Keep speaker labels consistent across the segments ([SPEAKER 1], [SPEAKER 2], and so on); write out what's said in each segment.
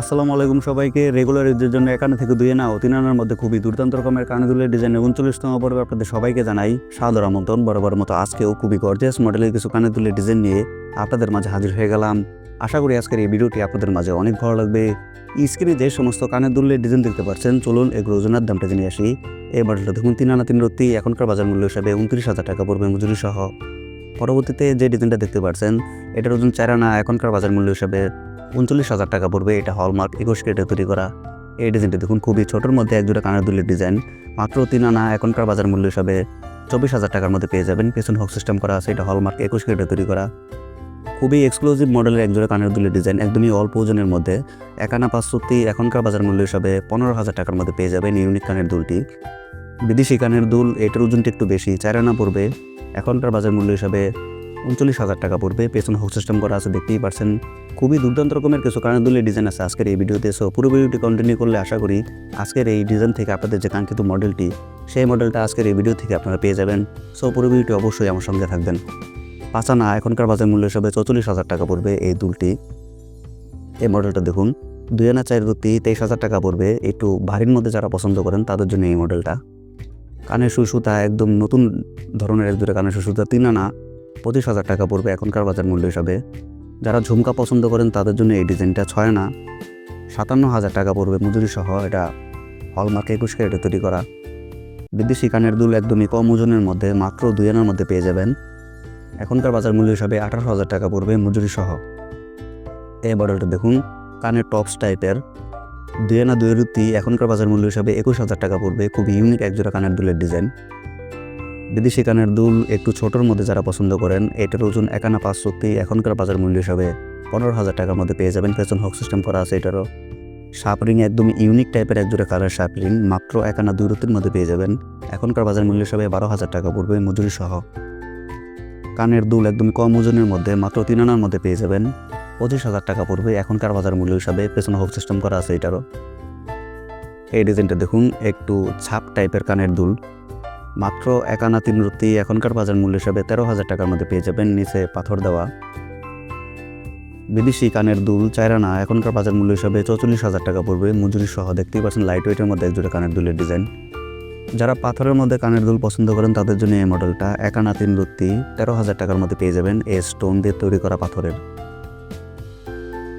[SPEAKER 1] আসসালামু আলাইকুম সবাইকে। রেগুলার ইউজের জন্য এখানে থেকে দুই আনা ও তিন আনার মধ্যে খুবই দুর্দান্ত রকমের কানগুলের ডিজাইনের উনচল্লিশতম পর্বে আপনাদের সবাইকে জানাই সাদর আমন্ত্রণ। বরাবর মতো আজকেও খুবই গর্জিয়াস মডেলের কিছু কানের দুলের ডিজাইন নিয়ে আপনাদের মাঝে হাজির হয়ে গেলাম। আশা করি আজকের এই ভিডিওটি আপনাদের মাঝে অনেক ভালো লাগবে। স্ক্রিনে যে সমস্ত কানের দুলের ডিজাইন দেখতে পাচ্ছেন, চলুন এগুলো ওজনের দামটা জেনে আসি। এই মডেলটা দেখুন, তিন আনা তিন রত্তি, এখনকার বাজার মূল্য হিসাবে উনত্রিশ হাজার টাকা পড়বে মজুরি সহ পরবর্তীতে যে ডিজাইনটা দেখতে পাচ্ছেন, এটার ওজন চার আনা, এখনকার বাজার মূল্য হিসাবে উনচল্লিশ হাজার টাকা পড়বে, এটা হলমার্ক একুশ কেটে তৈরি করা। এই ডিজাইনটি দেখুন, খুবই ছোটোর মধ্যে একজোড়া কানের দুলের ডিজাইন মাত্র তিন আনা, এখনকার বাজার মূল্য হিসাবে চব্বিশ হাজার টাকার মধ্যে পেয়ে যাবেন। পেছন হক সিস্টেম করা আছে, এটা হলমার্ক একুশ কেটে তৈরি করা। খুবই এক্সক্লুসিভ মডেলের একজোড়া কানের দুলের ডিজাইন একদমই অল্প ওজনের মধ্যে। একানা পাঁচশোটি এখনকার বাজার মূল্য হিসাবে পনেরো হাজার টাকার মধ্যে পেয়ে যাবেন ইউনিক কানের দুলটি। বিদেশি কানের দুল, এটার ওজনটি একটু বেশি, চার আনা পড়বে। এখনকার বাজার মূল্য হিসাবে উনচল্লিশ হাজার টাকা পড়বে। পেছন হক সিস্টেম করা আছে, দেখতেই পারছেন। খুবই দুর্দান্ত রকমের কিছু কানের দুলের ডিজাইন আছে আজকের এই ভিডিওতে সো পুরো ভিডিওটি কন্টিনিউ করলে আশা করি আজকের এই ডিজাইন থেকে আপনাদের যে কাঙ্ক্ষিত মডেলটি সেই মডেলটা আজকের এই ভিডিও থেকে আপনারা পেয়ে যাবেন। সো পুরো ভিডিওটি অবশ্যই আমার সঙ্গে থাকবেন। পাঁচানা এখনকার বাজার মূল্য হিসাবে চৌচল্লিশ হাজার টাকা পড়বে এই দুলটি। এই মডেলটা দেখুন, দুই আনা চার রুতি তেইশ হাজার টাকা পড়বে। একটু ভারীর মধ্যে যারা পছন্দ করেন, তাদের জন্য এই মডেলটা কানের সুসুতা একদম নতুন ধরনের এক দুটো কানের সুসুতা তিন আনা পঁচিশ হাজার টাকা পড়বে এখনকার বাজার মূল্য হিসাবে। যারা ঝুমকা পছন্দ করেন, তাদের জন্য এই ডিজাইনটা ছয় আনা। সাতান্ন হাজার টাকা পড়বে মজুরি সহ, এটা হলমার্ক একুশ ক্যারেটে তৈরি করা। বিদেশি কানের দুল একদমই কম ওজনের মধ্যে, মাত্র দুই আনার মধ্যে পেয়ে যাবেন। এখনকার বাজার মূল্য হিসাবে আঠারো হাজার টাকা পড়বে মজুরি সহ। এই মডেলটা দেখুন, কানের টপস টাইপের। দুই আনা দুই রুতি এখনকার বাজার মূল্য হিসাবে একুশ হাজার টাকা পড়বে, খুবই ইউনিক একজোড়া কানের দুলের ডিজাইন। বিদেশি কানের দুল একটু ছোটোর মধ্যে যারা পছন্দ করেন, এটার ওজন একানা পাঁচ সত্যি এখনকার বাজার মূল্য হিসাবে পনেরো হাজার টাকার মধ্যে পেয়ে যাবেন পেছন হক সিস্টেম করা আছে এটারও। রিং একদম ইউনিক টাইপের একজোড়া কালার রিং, মাত্র একানা দুই রুতির মধ্যে পেয়ে যাবেন। এখনকার বাজার মূল্য হিসাবে বারো হাজার টাকা পড়বে মজুরি সহ। কানের দুল একদম কম ওজনের মধ্যে, মাত্র তিন আনার মধ্যে পেয়ে যাবেন। পঁচিশ হাজার টাকা পড়বে এখনকার বাজার মূল্য হিসাবে পেছনে হক সিস্টেম করা আছে এটারও। এই ডিজাইনটা দেখুন, একটু ছাপ টাইপের কানের দুল। মাত্র একানা তিন রুতি এখনকার বাজার মূল্য হিসাবে তেরো হাজার টাকার মধ্যে পেয়ে যাবেন নিচে পাথর দেওয়া। বিদেশি কানের দুল, চায়রানা এখনকার বাজার মূল্য হিসাবে চৌচল্লিশ হাজার টাকা পড়বে। মজুরি সহ দেখতেই পাচ্ছেন লাইট ওয়েটের মধ্যে একজোড়া কানের দুলের ডিজাইন যারা পাথরের মধ্যে কানের দুল পছন্দ করেন, তাদের জন্য এই মডেলটা একানা তিন রুতি তেরো হাজার টাকার মধ্যে পেয়ে যাবেন এ স্টোন দিয়ে তৈরি করা পাথরের।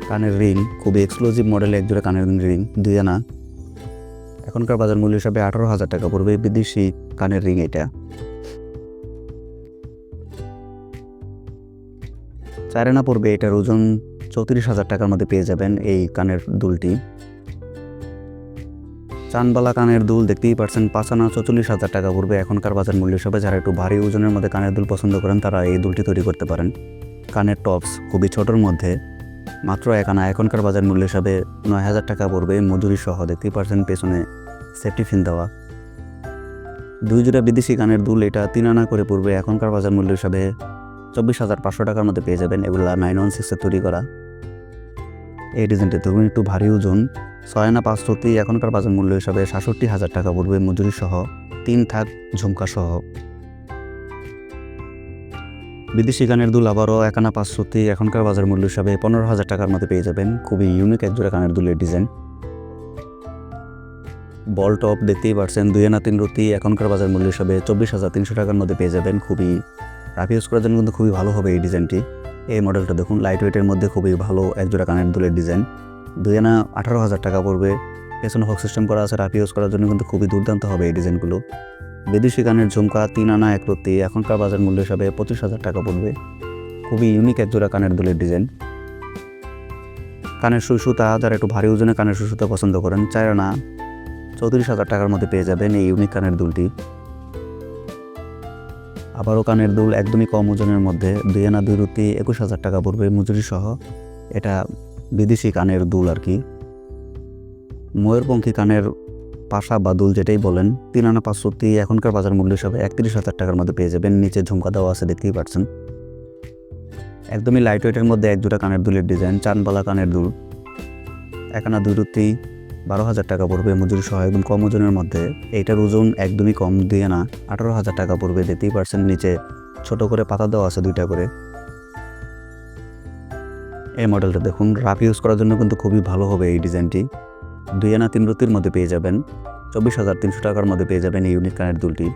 [SPEAKER 1] কানের রিং, খুবই এক্সক্লুসিভ মডেলে একজোড়া কানের রিং, দুই আনা। এখনকার বাজার মূল্য হিসাবে আঠারো হাজার টাকা পড়বে বিদেশি কানের রিং এটা। চারেনা পড়বে এটার ওজন চৌত্রিশ হাজার টাকার মধ্যে পেয়ে যাবেন এই কানের দুলটি। চানবালা কানের দুল দেখতেই পারছেন, পাঁচানা চৌচল্লিশ হাজার টাকা পড়বে এখনকার বাজার মূল্য হিসাবে। যারা একটু ভারী ওজনের মধ্যে কানের দুল পছন্দ করেন, তারা এই দুলটি তৈরি করতে পারেন। কানের টপস খুবই ছোটোর মধ্যে, মাত্র এক আনা। এখনকার বাজার মূল্য হিসাবে নয় হাজার টাকা পড়বে মজুরি সহ। দেখতেই পারছেন পেছনে সেফটি ফিন দেওয়া। দুই জোড়া বিদেশি কানের দুল এটা তিন আনা করে পূর্বে এখনকার বাজার মূল্য হিসাবে চব্বিশ হাজার পাঁচশো টাকার মধ্যে পেয়ে যাবেন এগুলা নাইন ওয়ান সিক্সে তৈরি করা। এই ডিজাইনটি ধরুন একটু ভারী ওজন, ছয় আনা পাঁচ পাঁচশোটি এখনকার বাজার মূল্য হিসাবে সাতষট্টি হাজার টাকা পূর্বে মজুরি সহ, তিন থাক ঝুমকা সহ। বিদেশি কানের দুল আবারও এক একানা পাঁচশোটি এখনকার বাজার মূল্য হিসাবে পনেরো হাজার টাকার মধ্যে পেয়ে যাবেন। খুবই ইউনিক একজোড়া কানের দুলের ডিজাইন। বল টপ দেখতেই পারছেন দুই আনা তিন রুতি এখনকার বাজার মূল্য হিসাবে চব্বিশ হাজার তিনশো টাকার মধ্যে পেয়ে যাবেন। খুবই রাফ ইউজ করার জন্য কিন্তু খুবই ভালো হবে এই ডিজাইনটি এই মডেলটা দেখুন লাইট ওয়েটের মধ্যে খুবই ভালো একজোড়া কানের দুলের ডিজাইন দুই আনা আঠারো হাজার টাকা পড়বে। পেছনে হক সিস্টেম করা আছে রাফ ইউজ করার জন্য কিন্তু খুবই দুর্দান্ত হবে এই ডিজাইনগুলো বিদেশি কানের ঝুমকা, তিন আনা, এক রত্তি এখনকার বাজার মূল্য হিসাবে পঁচিশ হাজার টাকা পড়বে। খুবই ইউনিক একজোড়া কানের দুলের ডিজাইন কানের সুসুতা, যারা একটু ভারী ওজনে কানের সুসুতা পছন্দ করেন, চার আনা চৌত্রিশ হাজার টাকার মধ্যে পেয়ে যাবেন এই ইউনিক কানের দুলটি। আবারও কানের দুল একদমই কম ওজনের মধ্যে, দুই আনা দুই রুতি একুশ হাজার টাকা পড়বে মজুরি সহ। এটা বিদেশি কানের দুল আর কি। ময়ূরপঙ্খী কানের পাশা বা দুল যেটাই বলেন, তিন আনা পাঁচশোটি এখনকার বাজার মূল্য হিসাবে একত্রিশ হাজার টাকার মধ্যে পেয়ে যাবেন। নিচে ঝুমকা দেওয়া আছে, দেখতেই পাচ্ছেন। একদমই লাইট ওয়েটের মধ্যে এক দুটা কানের দুলের ডিজাইন চানবালা কানের দুল। একানা দুই রুতি বারো হাজার টাকা পড়বে মজুরি সহ একদম কম ওজনের মধ্যে। এইটার ওজন একদমই কম দিয়ে না, আঠারো হাজার টাকা পড়বে দেখতেই পারছেন নিচে। ছোট করে পাতা দেওয়া আছে দুইটা করে। এই মডেলটা দেখুন, রাফ ইউজ করার জন্য কিন্তু খুবই ভালো হবে এই ডিজাইনটি। দুই আনা তিন রুতির মধ্যে পেয়ে যাবেন। চব্বিশ হাজার তিনশো টাকার মধ্যে পেয়ে যাবেন এই ইউনিক কানের দুলটি।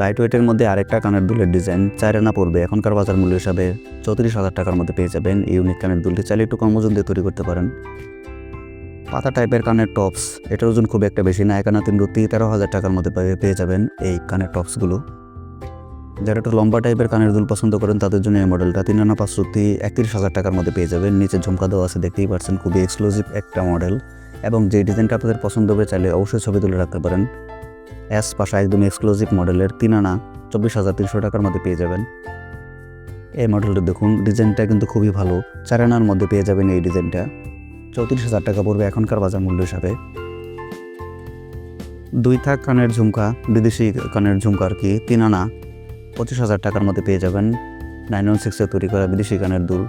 [SPEAKER 1] লাইট ওয়েটের মধ্যে আরেকটা কানের দুলের ডিজাইন চার আনা পড়বে এখনকার বাজার মূল্য হিসাবে। চৌত্রিশ হাজার টাকার মধ্যে পেয়ে যাবেন এই ইউনিক কানের দুলটি। চাইলে একটু কম ওজন দিয়ে তৈরি করতে পারেন। পাতা টাইপের কানের টপস এটার ওজন খুব একটা বেশি না একানা তিন রুতি তেরো হাজার টাকার মধ্যে পেয়ে- যাবেন এই কানের টপসগুলো যারা একটু লম্বা টাইপের কানের দুল পছন্দ করেন, তাদের জন্য এই মডেলটা তিন আনা পাঁচ রুতি একত্রিশ হাজার টাকার মধ্যে পেয়ে যাবেন। নিচে ঝুমকা দেওয়া আছে, দেখতেই পাচ্ছেন, খুবই এক্সক্লুসিভ একটা মডেল এবং যে ডিজাইনটা আপনাদের পছন্দ হবে, চাইলে অবশ্যই ছবি তুলে রাখতে পারেন। অ্যাস পাশা একদম এক্সক্লুসিভ মডেলের তিন আনা চব্বিশ হাজার তিনশো টাকার মধ্যে পেয়ে যাবেন। এই মডেলটা দেখুন, ডিজাইনটা কিন্তু খুবই ভালো। চার আনার মধ্যে পেয়ে যাবেন এই ডিজাইনটা। চৌত্রিশ হাজার টাকা পড়বে এখনকার বাজার মূল্য হিসাবে। দুই থাক কানের ঝুমকা, বিদেশি কানের ঝুমকা আর কি, তিন আনা, পঁচিশ হাজার টাকার মধ্যে পেয়ে যাবেন। নাইন ওয়ান সিক্সে তৈরি করা বিদেশি কানের দুল।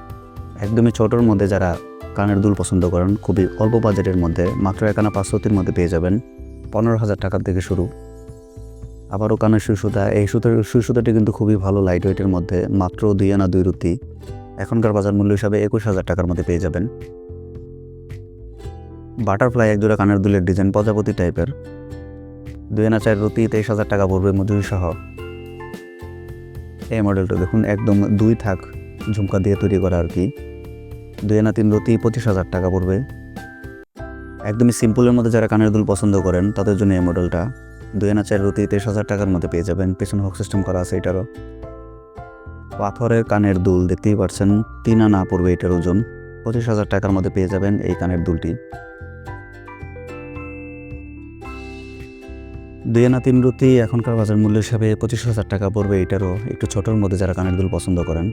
[SPEAKER 1] একদমই ছোটোর মধ্যে যারা কানের দুল পছন্দ করেন, খুবই অল্প বাজেটের মধ্যে, মাত্র এক একানা পাঁচশোতির মধ্যে পেয়ে যাবেন। পনেরো হাজার টাকার থেকে শুরু। আবারও কানের সুই সুতা এই সুতার সুই সুতাটি কিন্তু খুবই ভালো লাইট ওয়েটের মধ্যে, মাত্র দুই আনা দুই রুতি এখনকার বাজার মূল্য হিসাবে একুশ হাজার টাকার মধ্যে পেয়ে যাবেন। বাটারফ্লাই একজোড়া কানের দুলের ডিজাইন প্রজাপতি টাইপের। দুই আনা চার রুতি, তেইশ হাজার টাকা পড়বে মজুরি সহ এই মডেলটা দেখুন, একদম দুই থাক ঝুমকা দিয়ে তৈরি করা আর কি। দুই আনা তিন রুতি, পঁচিশ হাজার টাকা পড়বে। একদমই সিম্পলের মধ্যে যারা কানের দুল পছন্দ করেন, তাদের জন্য এই মডেলটা। দুই আনা চার রুতি, তেইশ হাজার টাকার মধ্যে পেয়ে যাবেন। পেছনে হক সিস্টেম করা আছে এটারও। পাথরের কানের দুল, দেখতেই পাচ্ছেন তিন আনা পড়বে এটার ওজন। পঁচিশ হাজার টাকার মধ্যে পেয়ে যাবেন এই কানের দুলটি। দুই আনা তিন রুতি এখনকার বাজার মূল্য হিসাবে পঁচিশ হাজার টাকা পড়বে এটারও। একটু ছোটোর মধ্যে যারা কানের দুল পছন্দ করেন